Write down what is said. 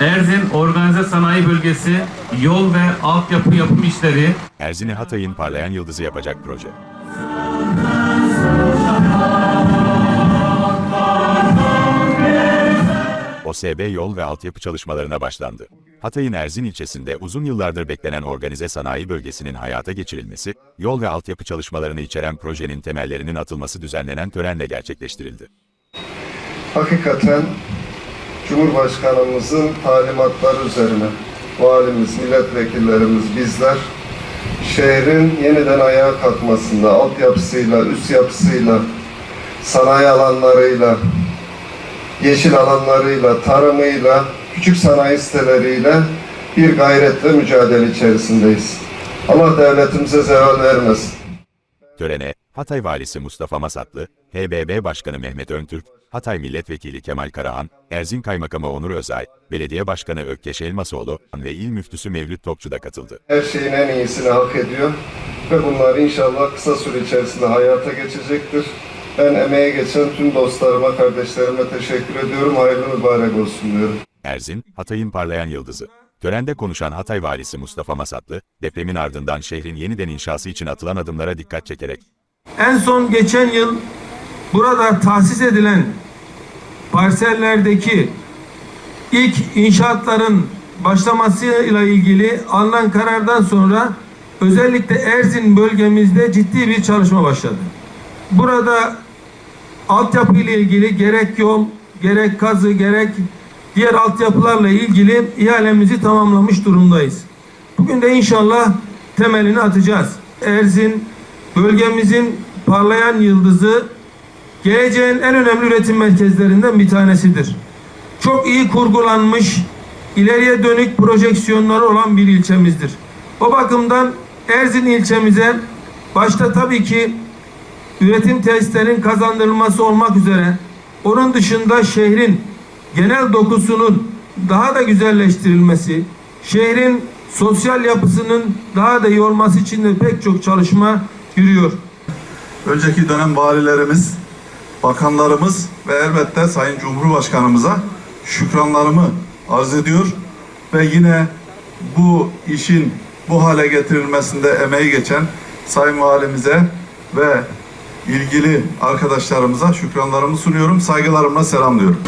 Erzin Organize Sanayi Bölgesi yol ve altyapı yapım işleri Erzin'i Hatay'ın parlayan yıldızı yapacak proje. OSB yol ve altyapı çalışmalarına başlandı. Hatay'ın Erzin ilçesinde uzun yıllardır beklenen organize sanayi bölgesinin hayata geçirilmesi, yol ve altyapı çalışmalarını içeren projenin temellerinin atılması düzenlenen törenle gerçekleştirildi. Hakikaten Cumhurbaşkanımızın talimatları üzerine valimiz, milletvekillerimiz, bizler şehrin yeniden ayağa kalkmasında altyapısıyla, üst yapısıyla, sanayi alanlarıyla, yeşil alanlarıyla, tarımıyla, küçük sanayi siteleriyle bir gayret ve mücadele içerisindeyiz. Allah devletimize zeval vermesin. Törene, Hatay Valisi Mustafa Masatlı, HBB Başkanı Mehmet Öntürk, Hatay Milletvekili Kemal Karahan, Erzin Kaymakamı Onur Özay, Belediye Başkanı Ökkeş Elmasoğlu ve İl Müftüsü Mevlüt Topçu da katıldı. her şeyin en iyisini hak ediyor ve bunlar inşallah kısa süre içerisinde hayata geçecektir. Ben emeğe geçen tüm dostlarıma, kardeşlerime teşekkür ediyorum. Hayırlı mübarek olsun diyorum. Erzin, Hatay'ın parlayan yıldızı. Törende konuşan Hatay Valisi Mustafa Masatlı, depremin ardından şehrin yeniden inşası için atılan adımlara dikkat çekerek, En son geçen yıl burada tahsis edilen parsellerdeki ilk inşaatların başlamasıyla ilgili alınan karardan sonra özellikle Erzin bölgemizde ciddi bir çalışma başladı. Burada altyapı ile ilgili gerek yol, gerek kazı, gerek diğer altyapılarla ilgili ihalemizi tamamlamış durumdayız. Bugün de inşallah temelini atacağız. Erzin bölgemizin parlayan yıldızı geleceğin en önemli üretim merkezlerinden bir tanesidir. Çok iyi kurgulanmış, ileriye dönük projeksiyonları olan bir ilçemizdir. O bakımdan Erzin ilçemize başta tabii ki üretim tesislerinin kazandırılması olmak üzere onun dışında şehrin genel dokusunun daha da güzelleştirilmesi, şehrin sosyal yapısının daha da iyi olması için de pek çok çalışma yürüyor. önceki dönem valilerimiz, bakanlarımız ve elbette Sayın Cumhurbaşkanımıza şükranlarımı arz ediyor ve yine bu işin bu hale getirilmesinde emeği geçen Sayın Valimize ve ilgili arkadaşlarımıza şükranlarımı sunuyorum. Saygılarımla selamlıyorum.